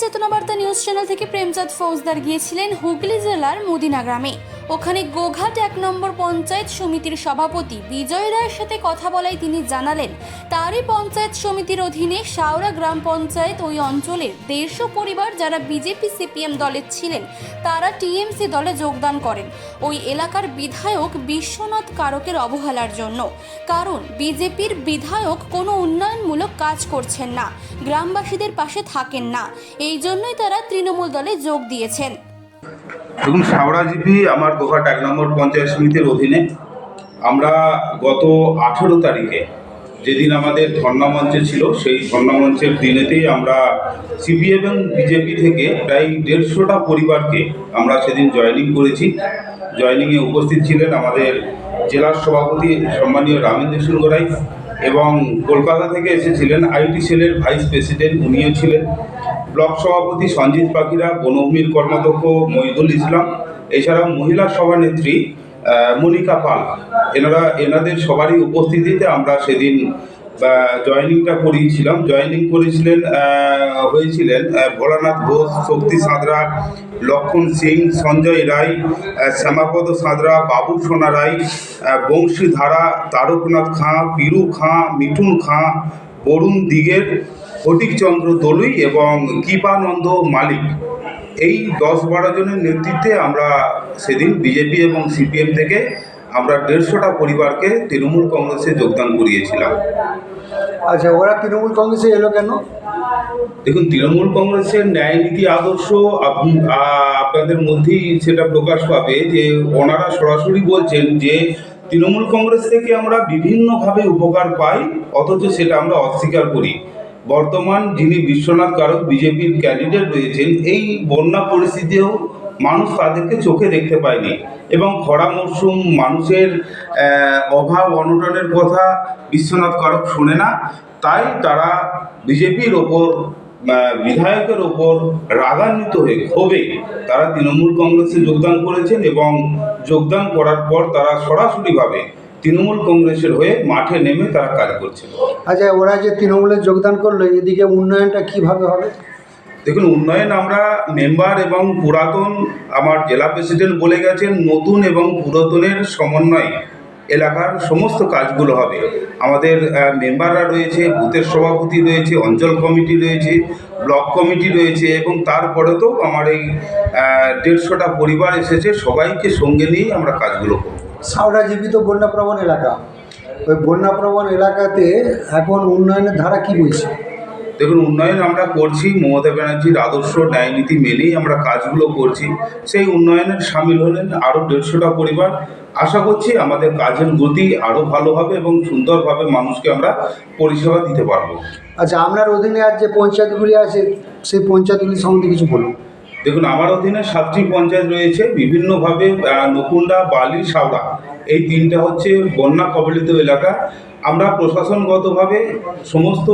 চেতনাবার্তা news channel থেকে প্রেমচাঁদ ফৌজদার গিয়েছিলেন হুগলি জেলার মুদিনা গ্রামে। ওখানে গোঘাট এক নম্বর পঞ্চায়েত সমিতির সভাপতি বিজয় রায়ের সাথে কথা বলায় তিনি জানালেন, তারই পঞ্চায়েত সমিতির অধীনে শাওরা গ্রাম পঞ্চায়েত ওই অঞ্চলের দেড়শো পরিবার যারা বিজেপি সিপিএম দলের ছিলেন, তারা টিএমসি দলে যোগদান করেন। ওই এলাকার বিধায়ক বিশ্বনাথ কারকের অবহেলার জন্য। কারণ, বিজেপির বিধায়ক কোনো উন্নয়নমূলক কাজ করছেন না, গ্রামবাসীদের পাশে থাকেন না। এই জন্যই তারা তৃণমূল দলে যোগ দিয়েছেন। দেখুন, সাওড়া জিপি আমার গোঘাট এক নম্বর পঞ্চায়েত সমিতির অধীনে। আমরা গত আঠেরো তারিখে যেদিন আমাদের ধর্ণামঞ্চে ছিল, সেই ধর্ণামঞ্চের দিনেতেই আমরা সিপিএম এবং বিজেপি থেকে প্রায় দেড়শোটা পরিবারকে আমরা সেদিন জয়েনিং করেছি। জয়েনিংয়ে উপস্থিত ছিলেন আমাদের জেলার সভাপতি সম্মানীয় রামেন্দ্র রায় এবং কলকাতা থেকে এসেছিলেন আইটি সেলের ভাইস প্রেসিডেন্ট, উনিও ছিলেন। ব্লক সভাপতি সঞ্জিত পাখিরা বনভূমির কর্মাধ্যক্ষ মহিদুল ইসলাম এছাড়াও মহিলা সভানেত্রী মনিকা পাল। এনারা এনাদের সবারই উপস্থিতিতে আমরা সেদিন জয়নিংটা করিয়েছিলাম। জয়নিং করেছিলেন হয়েছিলেন ভোলানাথ ঘোষ শক্তি সাঁতরা লক্ষণ সিং সঞ্জয় রায় শ্যামাপদ সাঁতরা বাবু সোনা রায় আহ, বংশী ধারা তারকনাথ খাঁ পিরু খাঁ মিঠুন খাঁ বরুণ দিগের ফটিকচন্দ্র দলুই এবং কৃপানন্দ মালিক। এই দশ বারো জনের নেতৃত্বে আমরা সেদিন বিজেপি এবং সিপিএম থেকে আমরা দেড়শোটা পরিবারকে তৃণমূল কংগ্রেসে যোগদান করিয়েছিলাম। আচ্ছা ওরা তৃণমূল কংগ্রেসে এলো কেন? দেখুন তৃণমূল কংগ্রেসের ন্যায় নীতি আদর্শ আপ- আপনাদের মধ্যেই সেটা প্রকাশ পাবে যে ওনারা সরাসরি বলছেন যে তৃণমূল কংগ্রেস থেকে আমরা বিভিন্নভাবে উপকার পাই অথচ সেটা আমরা অস্বীকার করি। বর্তমান যিনি বিশ্বনাথ কারক, বিজেপির ক্যান্ডিডেট রয়েছেন, এই বন্যা পরিস্থিতিও মানুষ তাদেরকে চোখে দেখতে পায়নি। এবং খরা মরশুম, মানুষের অভাব, অনটনের কথা বিশ্বনাথ কারক শোনে না। তাই তারা বিজেপির ওপর বিধায়কের ওপর রাগান্বিত হয়ে ক্ষোভে তারা তৃণমূল কংগ্রেসে যোগদান করেছেন এবং যোগদান করার পর তারা সরাসরিভাবে তৃণমূল কংগ্রেসের হয়ে মাঠে নেমে তারা কাজ করছে। আচ্ছা ওরা যে তৃণমূলে যোগদান করল এদিকে উন্নয়নটা কীভাবে হবে? দেখুন উন্নয়ন আমরা মেম্বার এবং পুরাতন আমার জেলা প্রেসিডেন্ট বলে গেছেন নতুন এবং পুরাতনের সমন্বয়ে এলাকার সমস্ত কাজগুলো হবে। আমাদের মেম্বাররা রয়েছে বুথের সভাপতি রয়েছে অঞ্চল কমিটি রয়েছে ব্লক কমিটি রয়েছে এবং তারপরে তো আমার এই দেড়শোটা পরিবার এসেছে সবাইকে সঙ্গে নিয়েই আমরা কাজগুলো করব। সাউরা জীবিত বন্যাপ্রবণ এলাকা। ওই বন্যাপ্রবণ এলাকাতে এখন উন্নয়নের ধারা কি বলছে? দেখুন উন্নয়ন আমরা করছি মমতা ব্যানার্জির আদর্শ ন্যায় নীতি মেনেই আমরা কাজগুলো করছি। সেই উন্নয়নের সামিল হলেন আরও দেড়শোটা পরিবার। আশা করছি আমাদের কাজের গতি আরও ভালো হবে এবং সুন্দরভাবে মানুষকে আমরা পরিষেবা দিতে পারব। আচ্ছা আপনার অধীনে আর যে পঞ্চায়েতগুলি আছে সেই পঞ্চায়েতগুলি সম্বন্ধে কিছু বলুন। দেখুন আমার অধীনে সাতটি পঞ্চায়েত রয়েছে বিভিন্নভাবে আহ, নকুন্ডা বালি সাওড়া। এই তিনটা হচ্ছে বন্যা কবলিত এলাকা। আমরা প্রশাসনগতভাবে সমস্ত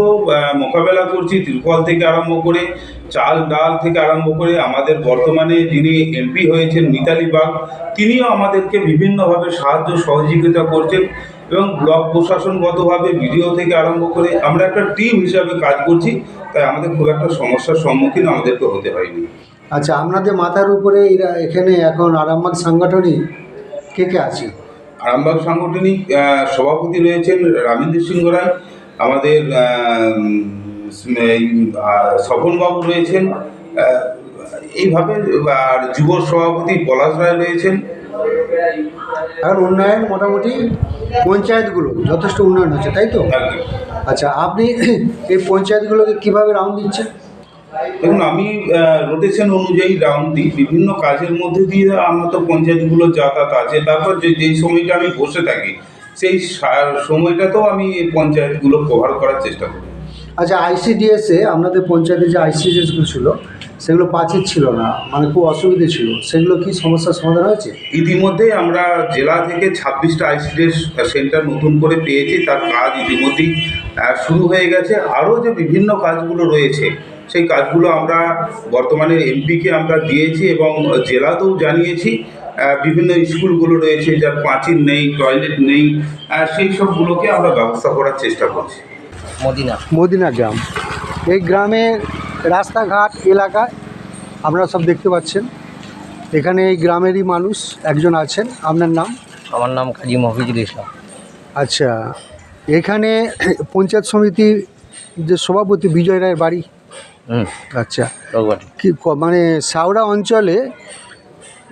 মোকাবেলা করছি ত্রিপল থেকে আরম্ভ করে চাল ডাল থেকে আরম্ভ করে আমাদের বর্তমানে যিনি এমপি হয়েছেন মিতালি বাগ তিনিও আমাদেরকে বিভিন্নভাবে সাহায্য সহযোগিতা করছেন এবং ব্লক প্রশাসনগতভাবে ভিডিও থেকে আরম্ভ করে আমরা একটা টিম হিসাবে কাজ করছি তাই আমাদের খুব একটা সমস্যার সম্মুখীন আমাদেরকে হতে হয়নি। আচ্ছা আপনাদের মাথার উপরে এরা এখানে এখন আরামবাগ সাংগঠনিক কে কে আছে? আরামবাগ সাংগঠনিক সভাপতি রয়েছেন রামেন্দ্র সিংহ রায় আমাদের স্বপনবাবু রয়েছেন এইভাবে আর যুব সভাপতি পলাশ রায় রয়েছেন। এখন উন্নয়ন মোটামুটি পঞ্চায়েতগুলো যথেষ্ট উন্নয়ন হচ্ছে তাই তো? আচ্ছা আপনি এই পঞ্চায়েতগুলোকে কীভাবে রাউন্ড দিচ্ছেন? দেখুন আমি রোটেশন অনুযায়ী রাউন্ড দিই। বিভিন্ন কাজের মধ্যে দিয়ে আমার তো পঞ্চায়েতগুলো যাতায়াত আছে। তারপর যে যেই সময়টা আমি বসে থাকি সেই সময়টাতেও আমি পঞ্চায়েতগুলো কভার করার চেষ্টা করি। আচ্ছা আইসিডিএসে আপনাদের পঞ্চায়েতে যে আইসিডিএসগুলো ছিল সেগুলো প্রাচীর ছিল না মানে খুব অসুবিধে ছিল। সেগুলো কি সমস্যার সমাধান হয়েছে? ইতিমধ্যেই আমরা জেলা থেকে ছাব্বিশটা আইসিডিএস সেন্টার নতুন করে পেয়েছি। তার কাজ ইতিমধ্যেই শুরু হয়ে গেছে। আরও যে বিভিন্ন কাজগুলো রয়েছে সেই কাজগুলো আমরা বর্তমানে এমপিকে আমরা দিয়েছি এবং জেলাতেও জানিয়েছি বিভিন্ন স্কুলগুলো রয়েছে যার পাঁচিল নেই টয়লেট নেই সেই সবগুলোকে আমরা ব্যবস্থা করার চেষ্টা করছি। মদিনা। মদিনা গ্রাম। এই গ্রামে রাস্তাঘাট এলাকায় আপনারা সব দেখতে পাচ্ছেন। এখানে এই গ্রামেরই মানুষ একজন আছেন। আপনার নাম? আমার নাম কাজী মফিজুল ইসলাম। আচ্ছা এখানে পঞ্চায়েত সমিতির যে সভাপতি বিজয় রায়ের বাড়ি আচ্ছা। রঘুবাটি কি ক- মানে সাউরা অঞ্চলে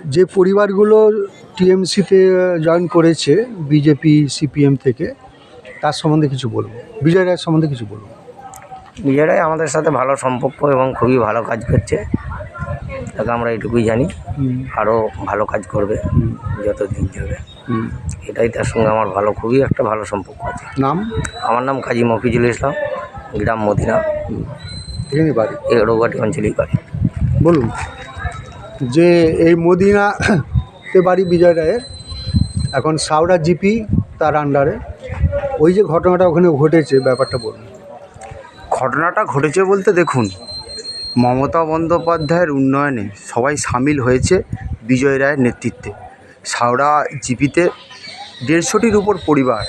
যে পরিবারগুলো টিএমসিতে জয়েন করেছে বিজেপি সিপিএম থেকে তার সম্বন্ধে কিছু বলব? বিজয় রায়ের সম্বন্ধে কিছু বলব? বিজয়রাই আমাদের সাথে ভালো সম্পর্ক এবং খুবই ভালো কাজ করছে। তাকে আমরা এটুকুই জানি। আরও ভালো কাজ করবে যত দিন যাবে। এটাই তার সঙ্গে আমার ভালো খুবই একটা ভালো সম্পর্ক আছে। নাম? আমার নাম কাজী মফিজুল ইসলাম গ্রাম মদিনা। বাড়ি? এই অঞ্চলেই বাড়ি। বলুন যে এই মদিনা তে বাড়ি বিজয় রায়ের এখন সাউরা জিপি তার আন্ডারে ওই যে ঘটনাটা ওখানে ঘটেছে ব্যাপারটা বলুন। ঘটনাটা ঘটেছে বলতে দেখুন মমতা বন্দ্যোপাধ্যায়ের উন্নয়নে সবাই সামিল হয়েছে বিজয় রায়ের নেতৃত্বে। সাউরা জিপিতে দেড়শোটির উপর পরিবার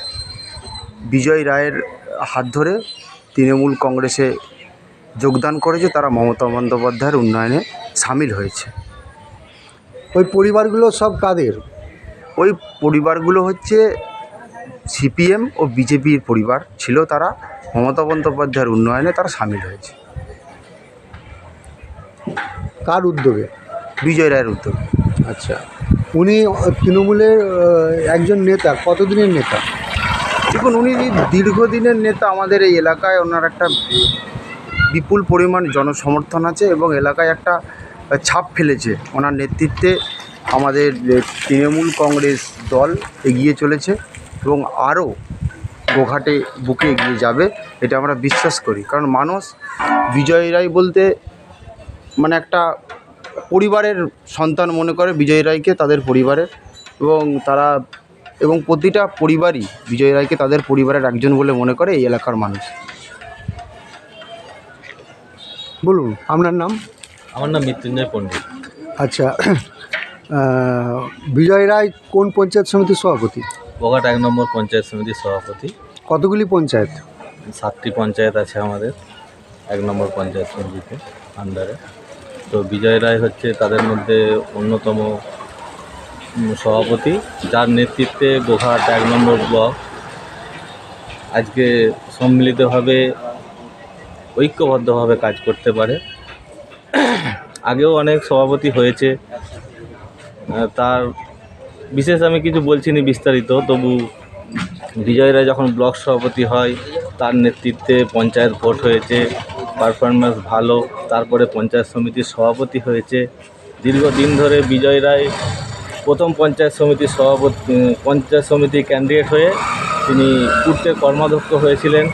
বিজয় রায়ের হাত ধরে তৃণমূল কংগ্রেসে যোগদান করেছে তারা মমতা বন্দ্যোপাধ্যায়ের উন্নয়নে সামিল হয়েছে। ওই পরিবারগুলো সব কাদের? ওই পরিবারগুলো হচ্ছে সিপিএম ও বিজেপির পরিবার ছিল তারা মমতা বন্দ্যোপাধ্যায়ের উন্নয়নে তারা সামিল হয়েছে। কার উদ্যোগে? বিজয় রায়ের উদ্যোগে। আচ্ছা উনি তৃণমূলের একজন নেতা কতদিনের নেতা? দেখুন উনি দীর্ঘদিনের নেতা আমাদের এই এলাকায় ওনার একটা বিপুল পরিমাণ জনসমর্থন আছে এবং এলাকায় একটা ছাপ ফেলেছে। ওনার নেতৃত্বে আমাদের তৃণমূল কংগ্রেস দল এগিয়ে চলেছে এবং আরও গোঘাটে বুকে এগিয়ে যাবে, এটা আমরা বিশ্বাস করি। কারণ মানুষ বিজয় রায় বলতে মানে একটা পরিবারের সন্তান মনে করে বিজয় রায়কে তাদের পরিবারের এবং তারা, এবং প্রতিটা পরিবারই বিজয় রায়কে তাদের পরিবারের একজন বলে মনে করে এই এলাকার মানুষ। বলুন আপনার নাম? আমার নাম মৃত্যুঞ্জয় পণ্ডিত। আচ্ছা বিজয় রায় কোন পঞ্চায়েত সমিতির সভাপতি? বগাট এক নম্বর পঞ্চায়েত সমিতির সভাপতি। কতগুলি পঞ্চায়েত? সাতটি পঞ্চায়েত আছে আমাদের এক নম্বর পঞ্চায়েত সমিতিতে আন্ডারে তো বিজয় রায় হচ্ছে তাদের মধ্যে অন্যতম সভাপতি যার নেতৃত্বে গোঘাট এক নম্বর ব্লক। আজকে সম্মিলিতভাবে ঐক্যবদ্ধভাবে কাজ করতে পারে। আগেও অনেক সভাপতি হয়েছে। তার বিশেষ আমি কিছু বলছি না বিস্তারিত, তবু বিজয় রায় যখন ব্লক সভাপতি হয়, তার নেতৃত্বে পঞ্চায়েত ভোট হয়েছে পারফরমেন্স ভালো, তারপরে পঞ্চায়েত সমিতির সভাপতি হয়েছে। দীর্ঘদিন ধরে বিজয় রায় প্রথম পঞ্চায়েত সমিতির সভাপতি, পঞ্চায়েত সমিতি ক্যান্ডিডেট হয়ে তিনি পূর্তের কর্মাধ্যক্ষ হয়েছিলেন।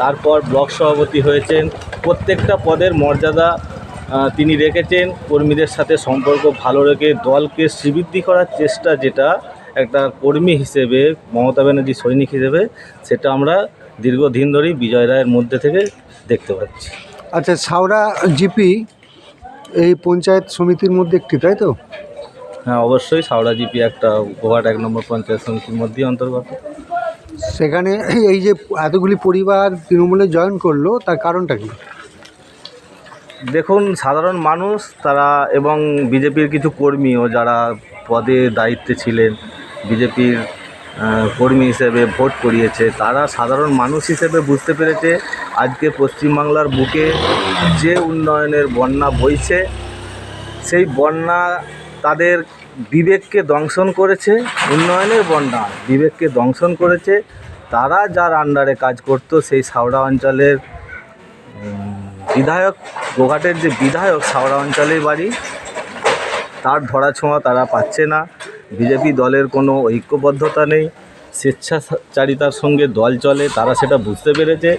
তারপর ব্লক সভাপতি হয়েছেন। প্রত্যেকটা পদের মর্যাদা তিনি রেখেছেন। কর্মীদের সাথে সম্পর্ক ভালো রেখে দলকে শ্রীবৃদ্ধি করার চেষ্টা যেটা একটা কর্মী হিসেবে মমতা ব্যানার্জি সৈনিক হিসেবে সেটা আমরা দীর্ঘদিন ধরেই বিজয় রায়ের মধ্যে থেকে দেখতে পাচ্ছি। আচ্ছা সাউরা জিপি এই পঞ্চায়েত সমিতির মধ্যে একটি তাই তো? হ্যাঁ অবশ্যই সাউড়া জিপি একটা গোহাট এক নম্বর পঞ্চায়েত সমিতির মধ্যেই অন্তর্গত। সেখানে এই যে এতগুলি পরিবার তৃণমূলে জয়েন করল, তার কারণটা কি? দেখুন, সাধারণ মানুষ তারা এবং বিজেপির কিছু কর্মীও যারা পদে দায়িত্বে ছিলেন, বিজেপির কর্মী হিসেবে ভোট করিয়েছে, তারা সাধারণ মানুষ হিসেবে বুঝতে পেরেছে আজকে পশ্চিমবাংলার বুকে যে উন্নয়নের বন্যা বইছে, সেই বন্যা তাদের বিবেককে দংশন করেছে উন্নয়নের বন্যা বিবেককে দংশন করেছে। তারা যার আন্ডারে কাজ করতো সেই সাউড়া অঞ্চলের বিধায়ক, গোঘাটের যে বিধায়ক সাউড়া অঞ্চলের বাড়ি, তার ধরাছোঁয়া তারা পাচ্ছে না। বিজেপি দলের কোনো ঐক্যবদ্ধতা নেই। স্বেচ্ছাচারিতার সঙ্গে দল চলে, তারা সেটা বুঝতে পেরেছে।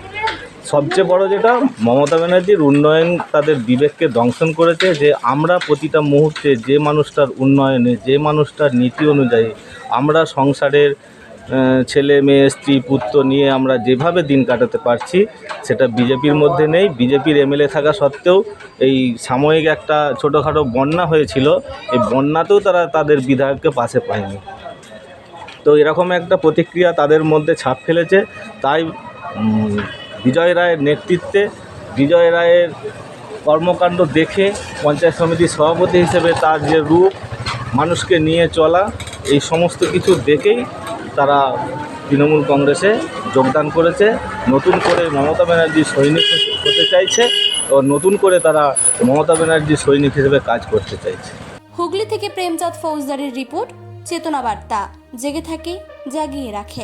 সবচেয়ে বড় যেটা, মমতা ব্যানার্জির উন্নয়ন তাদের বিবেককে দংশন করেছে যে আমরা প্রতিটা মুহূর্তে যে মানুষটার উন্নয়নে, যে মানুষটার নীতি অনুযায়ী আমরা সংসারের ছেলে মেয়ে, স্ত্রী, পুত্র নিয়ে আমরা যেভাবে দিন কাটাতে পারছি, সেটা বিজেপির মধ্যে নেই। বিজেপির এমএলএ থাকা সত্ত্বেও এই সাময়িক একটা ছোটোখাটো বন্যা হয়েছিল, এই বন্যাতেও তারা তাদের বিধায়ককে পাশে পায়নি। তো এরকম একটা প্রতিক্রিয়া তাদের মধ্যে ছাপ ফেলেছে। তাই বিজয় রায়ের নেতৃত্বে বিজয় রায়ের কর্মকাণ্ড দেখে পঞ্চায়েত সমিতির সভাপতি হিসেবে তার যে রূপ, মানুষকে নিয়ে চলা, এই সমস্ত কিছু দেখেই তারা তৃণমূল কংগ্রেসে যোগদান করেছে। নতুন করে মমতা ব্যানার্জি সৈনিক হতে চাইছে ও নতুন করে তারা মমতা ব্যানার্জি সৈনিক হিসেবে কাজ করতে চাইছে। হুগলি থেকে প্রেমচাঁদ ফৌজদারের রিপোর্ট, চেতনা বার্তা। জেগে থাকে, জাগিয়ে রাখে।